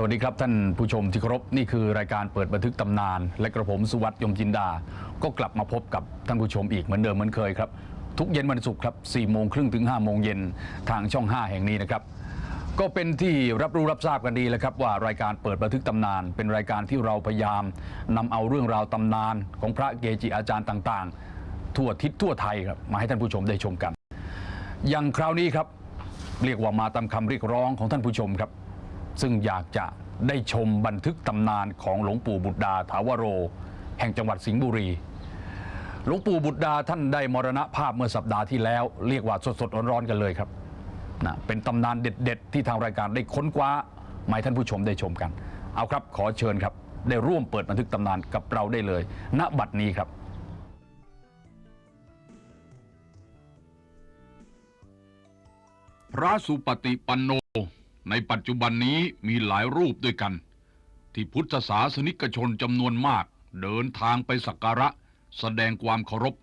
สวัสดีครับท่านผู้ชมที่เคารพนี่คือรายการเปิดบันทึกตำนาน และกระผมสุวัสด์ยมจินดา ก็กลับมาพบกับท่านผู้ชมอีกเหมือนเดิมเหมือนเคยครับ ทุกเย็นวันศุกร์ครับ4โมงครึ่งถึง5โมงเย็นทางช่อง 5 แห่งนี้นะครับ ก็เป็นที่รับรู้รับทราบกันดีแล้วครับว่ารายการเปิดบันทึกตำนาน เป็นรายการที่เราพยายามนำเอาเรื่องราวตำนานของพระเกจิอาจารย์ต่าง ๆ ทั่วทิศทั่วไทยครับมาให้ท่านผู้ชมได้ชมกัน อย่างคราวนี้ครับเรียกว่ามาตามคำเรียกร้องของท่านผู้ชมครับ ซึ่งอยากจะได้ชมบันทึกตำนานของหลวงปู่บุตรดาถาวโร แห่งจังหวัดสิงห์บุรี หลวงปู่บุตรดาท่านได้มรณภาพเมื่อสัปดาห์ที่แล้ว เรียกว่าสดๆร้อนๆกันเลยครับนะเป็นตำนานเด็ด ๆ ที่ทางรายการได้ค้นคว้ามาให้ท่านผู้ชมได้ชมกัน เอาครับขอเชิญครับ ได้ร่วมเปิดบันทึกตำนานกับเราได้เลย ณบัดนี้ครับพระสุปฏิปันโน ในปัจจุบันนี้มีหลายรูปด้วยกัน ที่พุทธศาสนิกชนจำนวนมากเดินทางไปสักการะ แสดงความเคารพ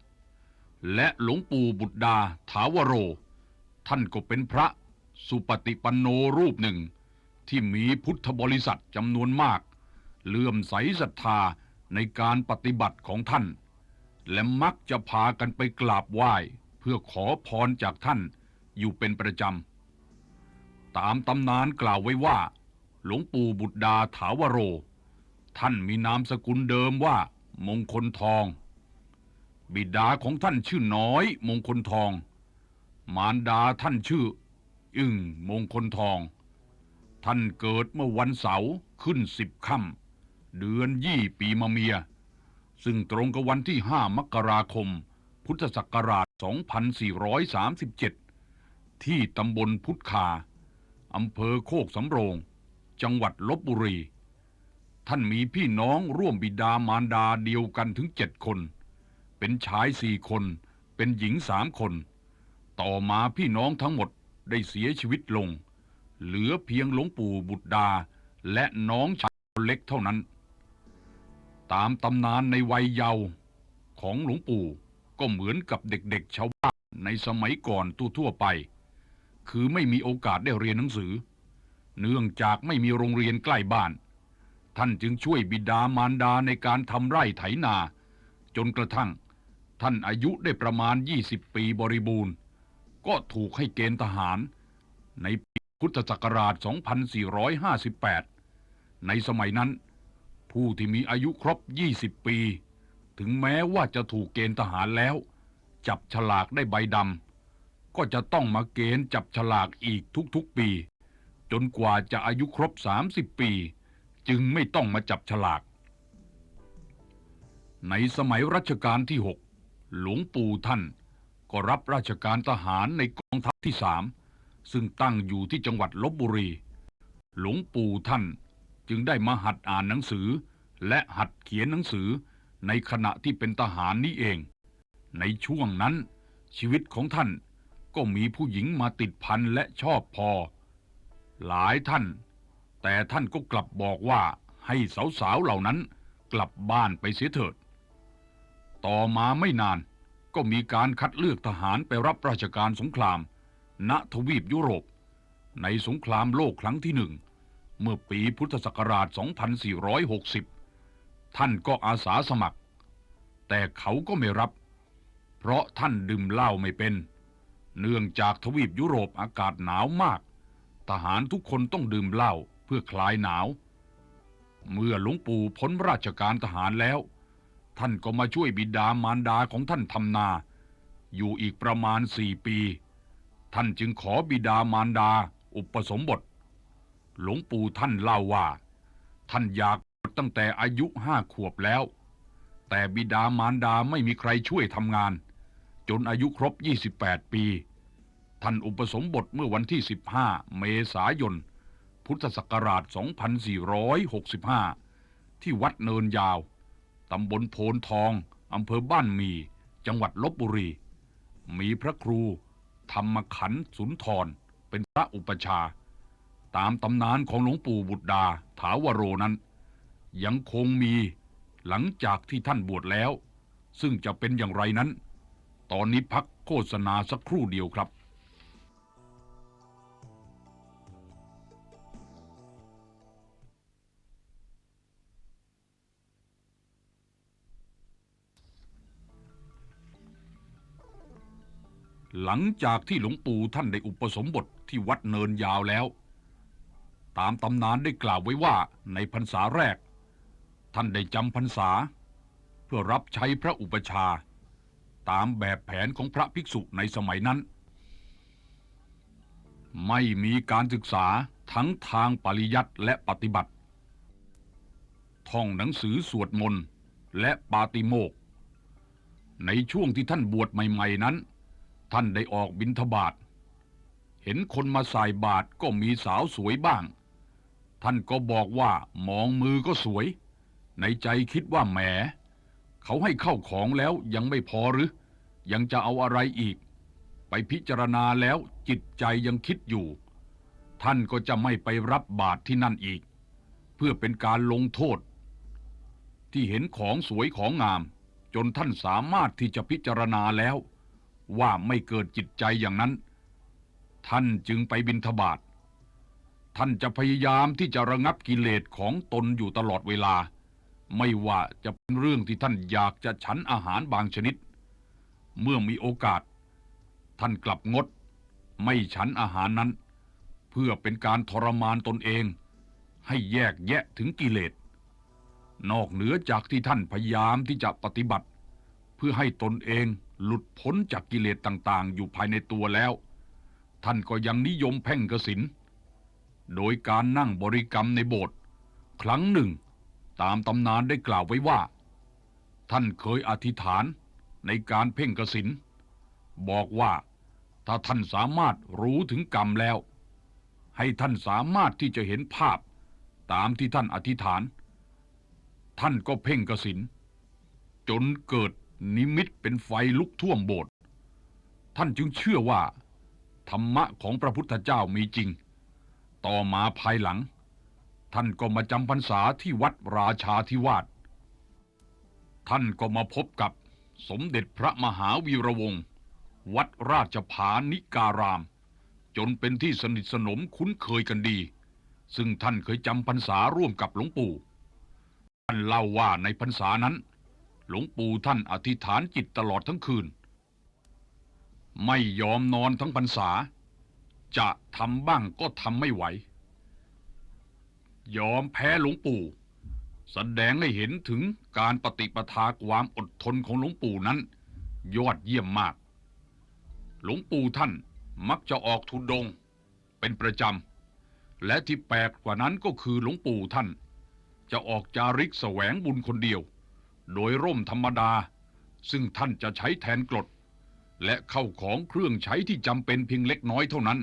และหลวงปู่บุตรดาถาวโร ท่านก็เป็นพระสุปฏิปันโนรูปหนึ่ง ที่มีพุทธบริษัทจำนวนมาก เลื่อมใสศรัทธาในการปฏิบัติของท่าน และมักจะพากันไปกราบไหว้ เพื่อขอพรจากท่านอยู่เป็นประจำ ตามตำนานกล่าวไว้ว่า หลวงปู่บุตรดาถาวโร ท่านมีนามสกุลเดิมว่า มงคลทอง บิดาของท่านชื่อน้อย มงคลทอง มารดาท่านชื่อ อึ้งมงคลทอง ท่านเกิดเมื่อวันเสาร์ขึ้นสิบค่ำเดือนยี่ปีมะเมีย ซึ่งตรงกับวันที่5มกราคม พุทธศักราช 2437 ที่ตำบลพุทธคา อำเภอโคกสำโรง จังหวัดลบบุรี ท่านมีพี่น้องร่วมบิดามารดาเดียวกันถึงเจ็ดคน เป็นชายสี่คน เป็นหญิงสามคน ต่อมาพี่น้องทั้งหมดได้เสียชีวิตลง เหลือเพียงหลวงปู่บุตรดา และน้องชายเล็กเท่านั้น ตามตำนานในวัยเยาว์ของหลวงปู่ก็เหมือนกับเด็กๆชาวบ้านในสมัยก่อนทั่วๆไป คือไม่มีโอกาสได้เรียนหนังสือ เนื่องจากไม่มีโรงเรียนใกล้บ้าน ท่านจึงช่วยบิดามารดาในการทำไร่ไถนา จนกระทั่ง ท่านอายุได้ประมาณ 20 ปีบริบูรณ์ ก็ถูกให้เกณฑ์ทหาร ในปีพุทธศักราช 2458 ในสมัยนั้น ผู้ที่มีอายุครบ 20 ปี ถึงแม้ว่าจะถูกเกณฑ์ทหารแล้ว จับฉลากได้ใบดำ ก็จะต้องมาเกณฑ์จับฉลากอีกทุกๆปี จนกว่าจะอายุครบ 30 ปี จึงไม่ต้องมาจับฉลาก ในสมัยรัชกาลที่ 6 หลวงปู่ท่าน ก็รับราชการทหารในกองทัพที่สามซึ่งตั้งอยู่ที่จังหวัดลบบุรี หลวงปู่ท่านจึงได้มาหัดอ่านหนังสือ และหัดเขียนหนังสือในขณะที่เป็นทหารนี้เอง ในช่วงนั้นชีวิตของท่าน ก็มีผู้หญิงมาติดพันและชอบพอ หลายท่าน แต่ท่านก็กลับบอกว่าให้สาวๆเหล่านั้นกลับบ้านไปเสียเถิด ต่อมาไม่นานก็มีการคัดเลือกทหารไปรับราชการสงคราม ณทวีปยุโรป ในสงครามโลกครั้งที่หนึ่ง เมื่อปีพุทธศักราช 2460 ท่านก็อาสาสมัคร แต่เขาก็ไม่รับ เพราะท่านดื่มเหล้าไม่เป็น เนื่องจากทวีปยุโรปอากาศหนาวมาก ทหารทุกคนต้องดื่มเหล้าเพื่อคลายหนาว เมื่อหลวงปู่พ้นราชการทหารแล้ว ท่านก็มาช่วยบิดามารดาของท่านทำนา อยู่อีกประมาณสี่ปี ท่านจึงขอบิดามารดาอุปสมบท หลวงปู่ท่านเล่าว่า ท่านอยากบวชตั้งแต่อายุห้าขวบแล้ว แต่บิดามารดาไม่มีใครช่วยทำงาน จนอายุครบ 28 ปี ท่านอุปสมบทเมื่อวันที่ 15 เมษายน พุทธศักราช 2465 ที่วัดเนินยาว ตำบลโพนทอง อำเภอบ้านมี จังหวัดลบบุรี มีพระครู ธรรมขันธ์สุนทร เป็นพระอุปชา ตามตำนานของหลวงปู่บุตรดา ถาวโรนั้น ยังคงมีหลังจากที่ท่านบวชแล้ว ซึ่งจะเป็นอย่างไรนั้น ตอนนี้พักโฆษณาสักครู่เดียวครับหลังจากที่หลวงปู่ท่านได้อุปสมบทที่วัดเนินยาวแล้ว ตามตำนานได้กล่าวไว้ว่าในพรรษาแรก ท่านได้จำพรรษา เพื่อรับใช้พระอุปชา ตามแบบแผนของพระภิกษุในสมัยนั้น ไม่มีการศึกษาทั้งทางปริยัติและปฏิบัติ ท่องหนังสือสวดมนต์และปาติโมก ในช่วงที่ท่านบวชใหม่ๆนั้น ท่านได้ออกบิณฑบาต เห็นคนมาใส่บาตรก็มีสาวสวยบ้าง ท่านก็บอกว่ามองมือก็สวย ในใจคิดว่าแหม เขาให้เข้าของแล้วยังไม่พอหรือ ยังจะเอาอะไรอีก ไปพิจารณาแล้วจิตใจยังคิดอยู่ ท่านก็จะไม่ไปรับบาตรที่นั่นอีก เพื่อเป็นการลงโทษ ที่เห็นของสวยของงาม จนท่านสามารถที่จะพิจารณาแล้ว ว่าไม่เกิดจิตใจอย่างนั้น ท่านจึงไปบิณฑบาตท่านจะพยายามที่จะระงับกิเลสของตนอยู่ตลอดเวลา ไม่ว่าจะเป็นเรื่องที่ท่านอยากจะฉันอาหารบางชนิด เมื่อมีโอกาส ท่านกลับงด ไม่ฉันอาหารนั้น เพื่อเป็นการทรมานตนเอง ให้แยกแยะถึงกิเลส นอกเหนือจากที่ท่านพยายามที่จะปฏิบัติ เพื่อให้ตนเองหลุดพ้นจากกิเลสต่างๆ อยู่ภายในตัวแล้ว ท่านก็ยังนิยมเพ่งกสิน โดยการนั่งบริกรรมในโบสถ์ครั้งหนึ่ง ตามตำนานได้กล่าวไว้ว่า ท่านเคยอธิษฐานในการเพ่งกสิน บอกว่าถ้าท่านสามารถรู้ถึงกรรมแล้ว ให้ท่านสามารถที่จะเห็นภาพตามที่ท่านอธิษฐาน ท่านก็เพ่งกสิน จนเกิดนิมิตเป็นไฟลุกท่วมโบสถ์ท่านจึงเชื่อว่า ธรรมะของพระพุทธเจ้ามีจริง ต่อมาภายหลัง ท่านก็มาจำพรรษาที่วัดราชาธิวาส ท่านก็มาพบกับสมเด็จพระมหาวีระวงศ์วัดราชผานิการาม จนเป็นที่สนิทสนมคุ้นเคยกันดี ซึ่งท่านเคยจำพรรษาร่วมกับหลวงปู่ ท่านเล่าว่าในพรรษานั้น หลวงปู่ท่านอธิษฐานจิตตลอดทั้งคืน ไม่ยอมนอนทั้งพรรษา จะทำบ้างก็ทำไม่ไหว ยอมแพ้หลวงปู่ แสดงให้เห็นถึงการปฏิปทาความอดทนของหลวงปู่นั้น ยอดเยี่ยมมาก หลวงปู่ท่านมักจะออกทุดง เป็นประจำ และที่แปลกกว่านั้นก็คือหลวงปู่ท่าน จะออกจาริกแสวงบุญคนเดียว โดยร่มธรรมดา ซึ่งท่านจะใช้แทนกรดและเข้าของเครื่องใช้ที่จำเป็นเพียงเล็กน้อยเท่านั้น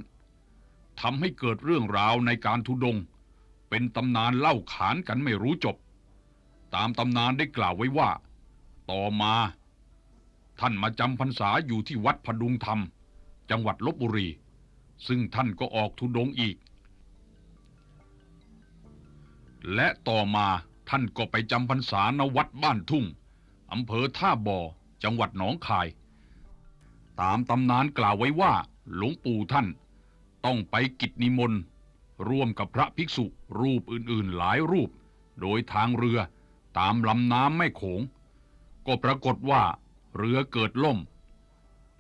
ทำให้เกิดเรื่องราวในการทุดง เป็นตำนานเล่าขานกันไม่รู้จบ ตามตำนานได้กล่าวไว้ว่า ต่อมา ท่านมาจำพรรษาอยู่ที่วัดพดุงธรรม จังหวัดลบบุรี ซึ่งท่านก็ออกทุดงอีก และต่อมาท่านก็ไปจำพรรษาณวัดบ้านทุ่งอำเภอท่าบ่อ จังหวัดหนองคาย ตามตำนานกล่าวไว้ว่า หลวงปู่ท่านต้องไปกิจนิมนต์ ร่วมกับพระภิกษุรูปอื่นๆหลายรูป โดยทางเรือตามลำน้ำแม่โขง ก็ปรากฏว่าเรือเกิดล่ม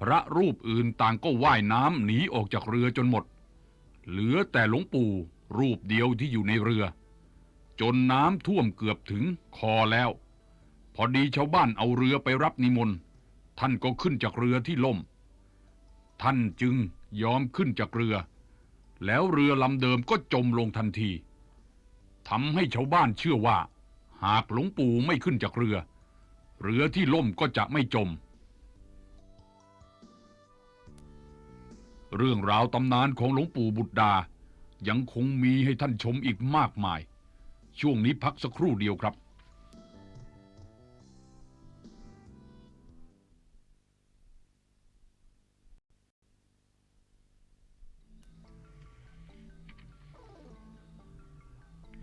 พระรูปอื่นต่างก็ว่ายน้ำหนีออกจากเรือจนหมด เหลือแต่หลวงปู่รูปเดียวที่อยู่ในเรือ จนน้ำท่วมเกือบถึงคอแล้ว พอดีชาวบ้านเอาเรือไปรับนิมนต์ท่านก็ขึ้นจากเรือที่ล่ม ท่านจึงยอมขึ้นจากเรือ แล้วเรือลำเดิมก็จมลงทันทีทำให้ชาวบ้านเชื่อว่า หากหลวงปู่ไม่ขึ้นจากเรือ เรือที่ล่มก็จะไม่จม เรื่องราวตำนานของหลวงปู่บุตรดา ยังคงมีให้ท่านชมอีกมากมาย ช่วงนี้พักสักครู่เดียวครับ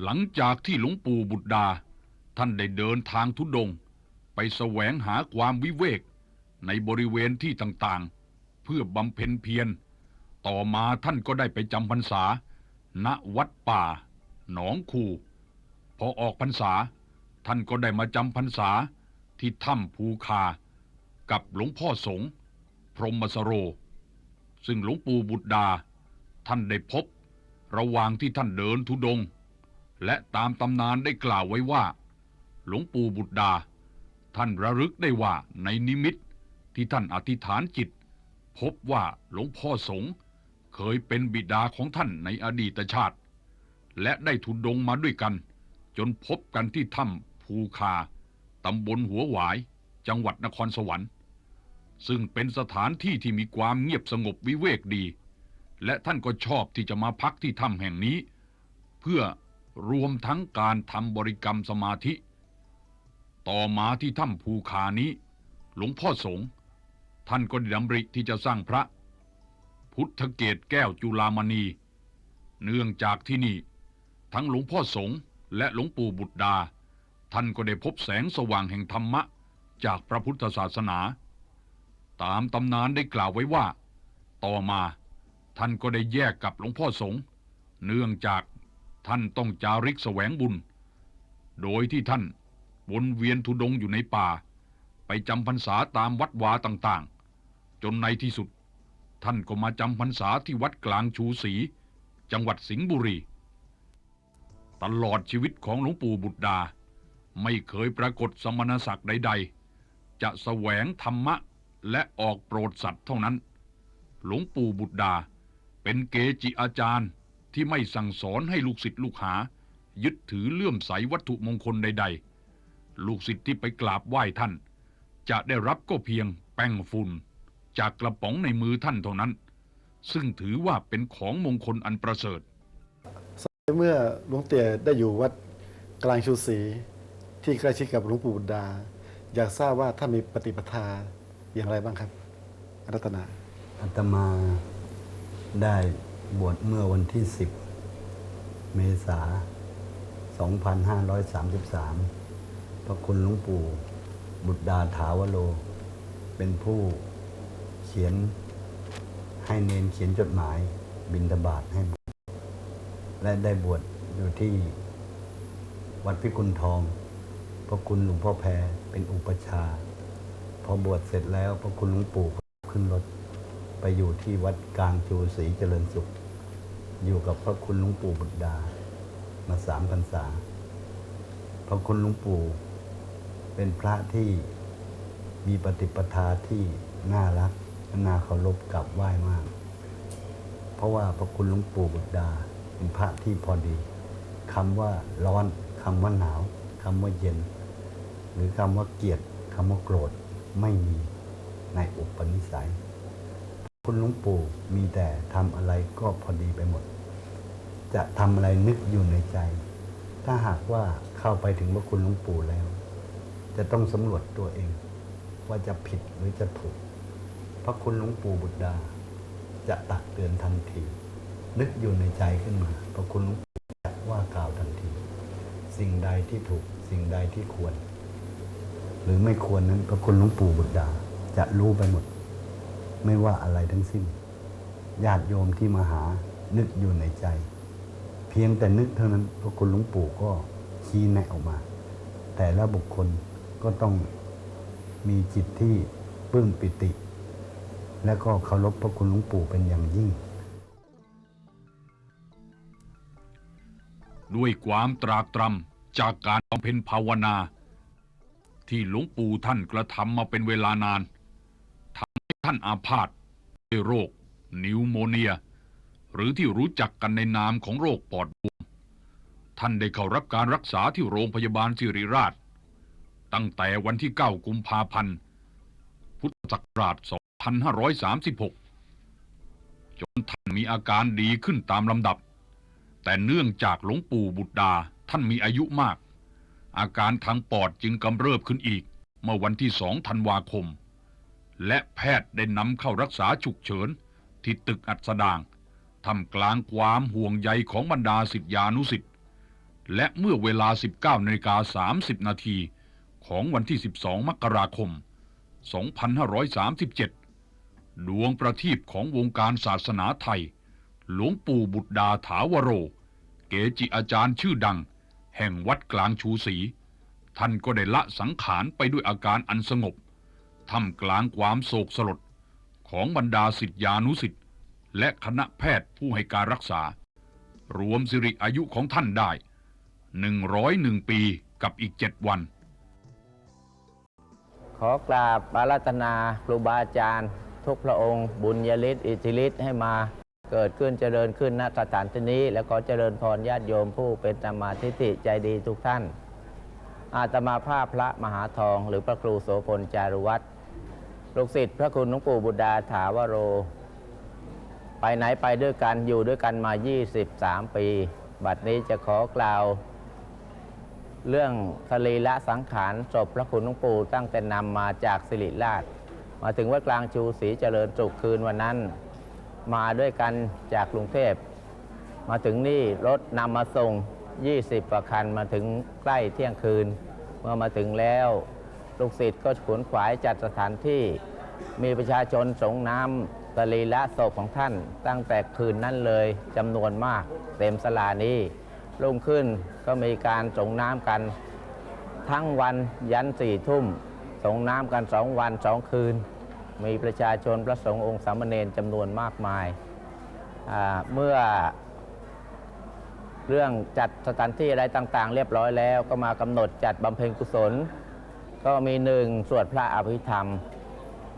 ลังจากที่หลวงปู่บุตรดา ท่านได้เดินทางทุดง ไปแสวงหาความวิเวก ในบริเวณที่ต่างๆ เพื่อบำเพ็ญเพียร ต่อมาท่านก็ได้ไปจำพรรษา ณวัดป่า หนองคูพอออกพรรษา ท่านก็ได้มาจำพรรษาที่ถ้ำภูคา กับหลวงพ่อสงฆ์พรหมสโร ซึ่งหลวงปู่บุตรดา ท่านได้พบ ระหว่างที่ท่านเดินทุดง และตามตำนานได้กล่าวไว้ว่า หลวงปู่บุตรดา ท่านระลึกได้ว่าในนิมิตที่ท่านอธิษฐานจิต พบว่าหลวงพ่อสงฆ์เคยเป็นบิดาของท่านในอดีตชาติ และได้ทุดงมาด้วยกัน จนพบกันที่ถ้ำภูคาตำบลหัวหวาย จังหวัดนครสวรรค์ ซึ่งเป็นสถานที่ที่มีความเงียบสงบวิเวกดี และท่านก็ชอบที่จะมาพักที่ถ้ำแห่งนี้ เพื่อ รวมทั้งการทำบริกรรมสมาธิ ต่อมาที่ถ้ำภูคานี้ หลวงพ่อสงฆ์ท่านก็ได้ดำริที่จะสร้างพระ พุทธเกตแก้วจุลามณี เนื่องจากที่นี่ ทั้งหลวงพ่อสงฆ์และหลวงปู่บุตรดา ท่านก็ได้พบแสงสว่างแห่งธรรมะ จากพระพุทธศาสนา ตามตำนานได้กล่าวไว้ว่า ต่อมาท่านก็ได้แยกกับหลวงพ่อสงฆ์เนื่องจาก ท่านต้องจาริกแสวงบุญ โดยที่ท่านวนเวียนทุดงค์อยู่ในป่า ไปจำพรรษาตามวัดวาต่างๆ จนในที่สุด ท่านก็มาจำพรรษาที่วัดกลางชูศรีจังหวัดสิงห์บุรี ตลอดชีวิตของหลวงปู่บุตรดา ไม่เคยปรากฏสมณศักดิ์ใด ๆ จะแสวงธรรมะและออกโปรดสัตว์เท่านั้น หลวงปู่บุตรดาเป็นเกจิอาจารย์ ที่ไม่สั่งสอนให้ลูกศิษย์ลูกหา ยึดถือเลื่อมใสวัตถุมงคลใด ๆ ลูกศิษย์ที่ไปกราบไหว้ท่าน จะได้รับก็เพียงแป้งฝุ่นจากกระป๋องในมือท่านเท่านั้น ซึ่งถือว่าเป็นของมงคลอันประเสริฐ เมื่อหลวงเตี่ยได้อยู่วัดกลางชูศรีที่ใกล้ชิดกับหลวงปู่บุตรดา อยากทราบว่าท่านมีปฏิปทาอย่างไรบ้างครับอารัตนา อาตมาได้ บวชเมื่อวันที่ 10 เมษา 2533 พระคุณหลวงปู่ บุตรดาถาวโล เป็นผู้เขียนให้เนนเขียนจดหมายบินทบาทให้บวชและได้บวชอยู่ที่วัดพิกุลทอง พระคุณหลวงพ่อแพรเป็นอุปชา พอบวชเสร็จแล้วพระคุณหลวงปู่ขึ้นรถไปอยู่ที่วัดกลางจูศรีเจริญสุข อยู่กับพระคุณหลวงปู่บุตรดา มาสามพรรษา พระคุณหลวงปู่เป็นพระที่มีปฏิปทาที่น่ารักน่าเคารพกราบไหว้มาก เพราะว่าพระคุณหลวงปู่บุตรดา เป็นพระที่พอดีคำว่าร้อนคำว่าหนาวคำว่าเย็น หรือคำว่าเกลียดคำว่าโกรธไม่มีในอุปนิสัย คุณหลวงปู่มีแต่ทำอะไรก็พอดีไปหมด จะทำอะไรนึกอยู่ในใจ ถ้าหากว่าเข้าไปถึงพระคุณหลวงปู่แล้ว จะต้องสำรวจตัวเอง ว่าจะผิดหรือจะถูก พระคุณหลวงปู่บุตรดา จะตักเตือนทันที นึกอยู่ในใจขึ้นมา พระคุณหลวงปู่จะว่ากล่าวทันที สิ่งใดที่ถูกสิ่งใดที่ควร หรือไม่ควรนั้นพระคุณหลวงปู่บุตรดาจะรู้ไปหมด ไม่ว่าอะไรทั้งสิ้นญาติโยมที่มาหานึกอยู่ในใจ เพียงแต่นึกเท่านั้นพระคุณหลวงปู่ก็ชี้แนะออกมา แต่ละบุคคลก็ต้องมีจิตที่ปลื้มปิติ และก็เคารพพระคุณหลวงปู่เป็นอย่างยิ่ง ด้วยความตรากตรำจากการบำเพ็ญภาวนา ที่หลวงปู่ท่านกระทำมาเป็นเวลานาน ท่านอาพาธด้วยโรค นิวโมเนีย หรือที่รู้จักกันในนามของโรคปอดบวม ท่านได้เข้ารับการรักษาที่โรงพยาบาลสิริราช ตั้งแต่วันที่ 9 กุมภาพันธ์ พุทธศักราช 2536 จนท่านมีอาการดีขึ้นตามลำดับ แต่เนื่องจากหลวงปู่บุตรดาท่านมีอายุมาก อาการทางปอดจึงกำเริบขึ้นอีก เมื่อวันที่สองธันวาคม และแพทย์ได้นำเข้ารักษาฉุกเฉิน ที่ตึกอัศดางทำกลางความห่วงใยของบรรดาสิทธิานุสิทธิ์และเมื่อเวลา 19นาฬิกา30 นาทีของวันที่ 12 มกราคม 2537 ดวงประทีปของวงการศาสนาไทย หลวงปู่บุตรดาถาวโร เกจิอาจารย์ชื่อดัง แห่งวัดกลางชูศรีท่านก็ได้ละสังขารไปด้วยอาการอันสงบ ท่ามกลางความโศกสลดของบรรดาสิทธิานุสิทธิ์และคณะแพทย์ผู้ให้การรักษา รวมสิริอายุของท่านได้ 101 ปีกับอีก 7 วัน ขอกราบอาราธนาครูบาอาจารย์ ทุกพระองค์ บุญญาฤทธิ์อิทธิฤทธิ์ให้มาเกิดขึ้นเจริญขึ้นณสถานที่นี้ แล้วก็เจริญพรญาติโยมผู้เป็นธรรมาทิฏฐิใจดีทุกท่าน อาตมาภาพพระมหาทองหรือพระครูโสพลจารุวัตร ลูกศิษย์พระคุณหลวงปู่บุตรดาถาวโร ไปไหนไปด้วยกันอยู่ด้วยกันมา 23 ปี บัดนี้จะขอกล่าว เรื่องสรีละสังขารศพพระคุณหลวงปู่ตั้งแต่นำมาจากสิริราช มาถึงวัดกลางชูศรีเจริญสุขคืนวันนั้น มาด้วยกันจากกรุงเทพ มาถึงนี่รถนำมาส่ง 20กว่าคันมาถึงใกล้เที่ยงคืน เมื่อมาถึงแล้ว ลูกศิษย์ก็ขวนขวายจัดสถานที่ มีประชาชนสงน้ำสรีละศพของท่าน ตั้งแต่คืนนั้นเลยจำนวนมากเต็มสลานี้รุ่งขึ้นก็มีการสงน้ำกัน ทั้งวันยันสี่ทุ่มสงน้ำกันสองวันสองคืน มีประชาชนพระสงฆ์องค์สามเณรจำนวนมากมายาเมื่อเรื่องจัดสถานที่อะไรต่างๆ เรียบร้อยแล้วก็มากำหนดจัดบำเพ็ญกุศล ก็มีหนึ่งสวดพระอภิธรรม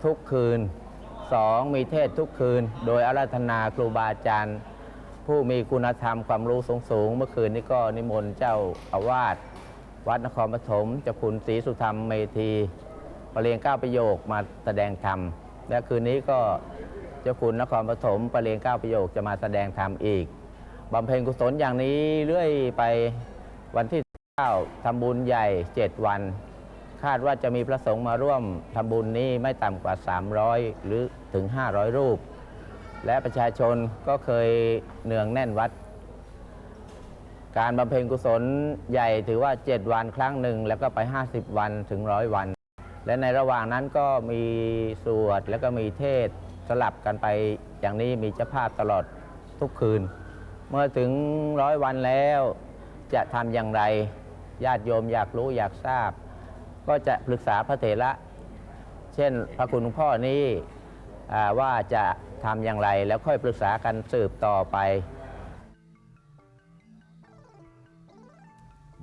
ทุกคืนสองมีเทศทุกคืน โดยอาราธนาครูบาอาจารย์ ผู้มีคุณธรรมความรู้สูงสูงเมื่อคืนนี้ก็นิมนต์เจ้าอาวาสวัดนครปฐมเจ้าคุณศรีสุธรรมเมธีประเรียนเก้าประโยคมาแสดงธรรม และคืนนี้ก็เจ้าคุณนครปฐมประเรียนเก้าประโยคจะมาแสดงธรรมอีกบำเพ็ญกุศลอย่างนี้เรื่อยไปวันที่9ทำบุญใหญ่ 7 วัน คาดว่าจะมีพระสงฆ์มาร่วมทำบุญนี้ไม่ต่ำกว่า 300 หรือถึง 500 รูป และประชาชนก็เคยเนืองแน่นวัด การบำเพ็ญกุศลใหญ่ถือว่า 7 วันครั้งหนึ่ง แล้วก็ไป 50 วันถึงร้อยวัน และในระหว่างนั้นก็มีสวดแล้วก็มีเทศสลับกันไปอย่างนี้มีเจ้าภาพตลอดทุกคืน เมื่อถึงร้อยวันแล้วจะทำอย่างไรญาติโยมอยากรู้อยากทราบ ก็จะปรึกษาพระเถระ เช่นพระคุณหลวงพ่อนี้อ่าว่าจะทำอย่างไรแล้วค่อยปรึกษากันสืบต่อไป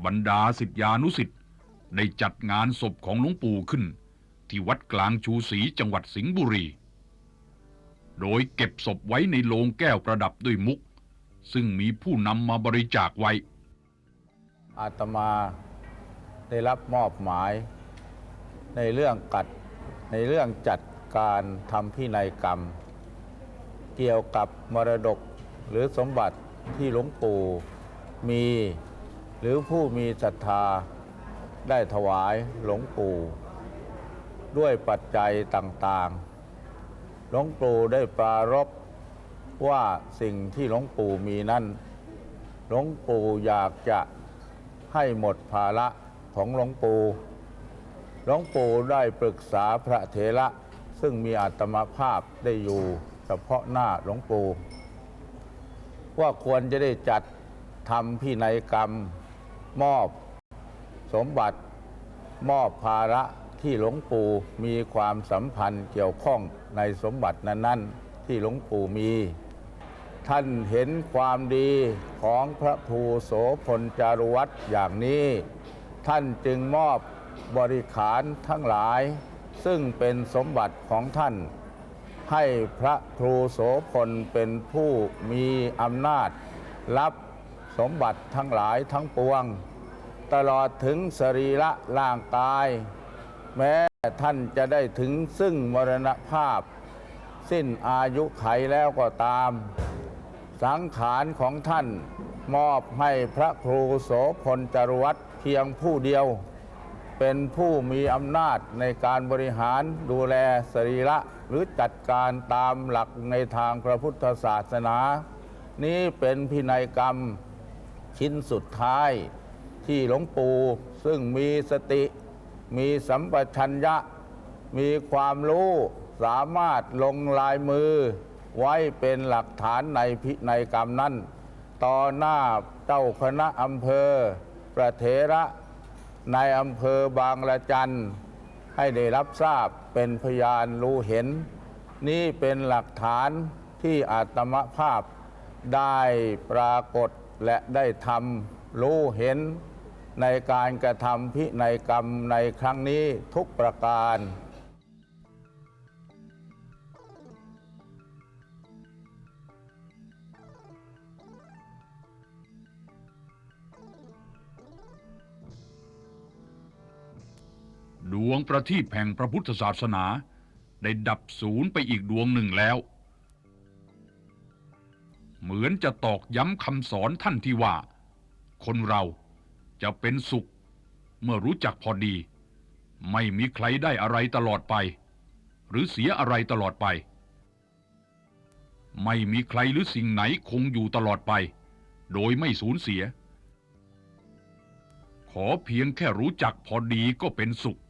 บรรดาสิทธิานุสิทธิ์ได้จัดงานศพของหลวงปู่ขึ้น ที่วัดกลางชูศรีจังหวัดสิงห์บุรี โดยเก็บศพไว้ในโลงแก้วประดับด้วยมุก ซึ่งมีผู้นำมาบริจาคไว้อาตมา ได้รับมอบหมาย ในเรื่องกัดในเรื่องจัดการทำพินัยกรรม เกี่ยวกับมรดกหรือสมบัติที่หลวงปู่มีหรือผู้มีศรัทธาได้ถวายหลวงปู่ ด้วยปัจจัยต่างๆ หลวงปู่ได้ปรารภว่าสิ่งที่หลวงปู่มีนั้นหลวงปู่อยากจะให้หมดภาระ ของหลวงปู่หลวงปู่ได้ปรึกษาพระเถระซึ่งมีอาตมาภาพได้อยู่เฉพาะหน้าหลวงปู่ว่าควรจะได้จัดทำพินัยกรรมมอบสมบัติมอบภาระที่หลวงปู่มีความสัมพันธ์เกี่ยวข้องในสมบัตินั้นๆ ที่หลวงปู่มี ท่านเห็นความดีของพระครูโสพลจารุวัตรอย่างนี้ ท่านจึงมอบบริขารทั้งหลาย ซึ่งเป็นสมบัติของท่าน ให้พระครูโสพลเป็นผู้มีอำนาจ รับสมบัติทั้งหลายทั้งปวง ตลอดถึงสรีระร่างกาย แม้ท่านจะได้ถึงซึ่งมรณภาพ สิ้นอายุไขแล้วก็ตาม สังขารของท่านมอบให้พระครูโสพลจารวัตร เพียงผู้เดียว เป็นผู้มีอำนาจในการบริหารดูแลสรีระหรือจัดการตามหลักในทางพระพุทธศาสนา นี้เป็นพินัยกรรมชิ้นสุดท้ายที่หลวงปู่ซึ่งมีสติ มีสัมปชัญญะ มีความรู้สามารถลงลายมือ ไว้เป็นหลักฐานในพินัยกรรมนั้น ต่อหน้าเจ้าคณะอำเภอ ระเถระในอำเภอบางละจันให้ได้รับทราบเป็นพยานรู้เห็น นี่เป็นหลักฐานที่อาตมภาพได้ปรากฏและได้ทำรู้เห็นในการกระทำพินัยกรรมในครั้งนี้ทุกประการ ดวงประทีปแห่งพระพุทธศาสนา ได้ดับศูนย์ไปอีกดวงหนึ่งแล้ว เหมือนจะตอกย้ำคำสอนท่านที่ว่า คนเราจะเป็นสุข เมื่อรู้จักพอดี ไม่มีใครได้อะไรตลอดไป หรือเสียอะไรตลอดไป ไม่มีใครหรือสิ่งไหนคงอยู่ตลอดไป โดยไม่สูญเสีย ขอเพียงแค่รู้จักพอดีก็เป็นสุข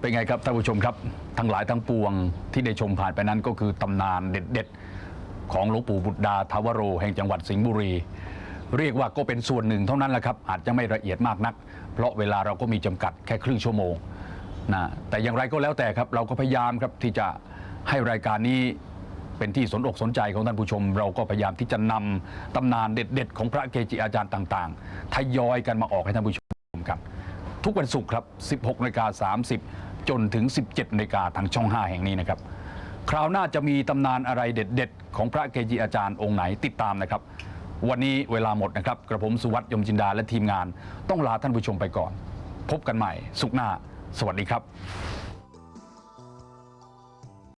เป็นไงครับท่านผู้ชมครับ ทั้งหลายทั้งปวงที่ได้ชมผ่านไปนั้นก็คือตำนานเด็ดๆ ของหลวงปู่บุตรดาทาวโร แห่งจังหวัดสิงห์บุรี เรียกว่าก็เป็นส่วนหนึ่งเท่านั้นแหละครับ อาจจะไม่ละเอียดมากนัก เพราะเวลาเราก็มีจำกัดแค่ครึ่งชั่วโมงนะแต่อย่างไรก็แล้วแต่ครับ เราก็พยายามครับที่จะให้รายการนี้เป็นที่สนอกสนใจของท่านผู้ชม เราก็พยายามที่จะนำตำนานเด็ดๆ ของพระเกจิอาจารย์ต่างๆทยอยกันมาออกให้ท่านผู้ชมครับทุกวันศุกร์ครับ 16นาฬิกา30 จนถึง 17นาฬิกาทางช่อง 5 แห่งนี้นะครับ คราวหน้าจะมีตำนานอะไรเด็ดๆ ของพระเกจิอาจารย์องค์ไหนติดตามนะครับ วันนี้เวลาหมดนะครับ กระผมสุวัสด์ยมจินดาและทีมงาน ต้องลาท่านผู้ชมไปก่อน พบกันใหม่ สุขหน้า สวัสดีครับ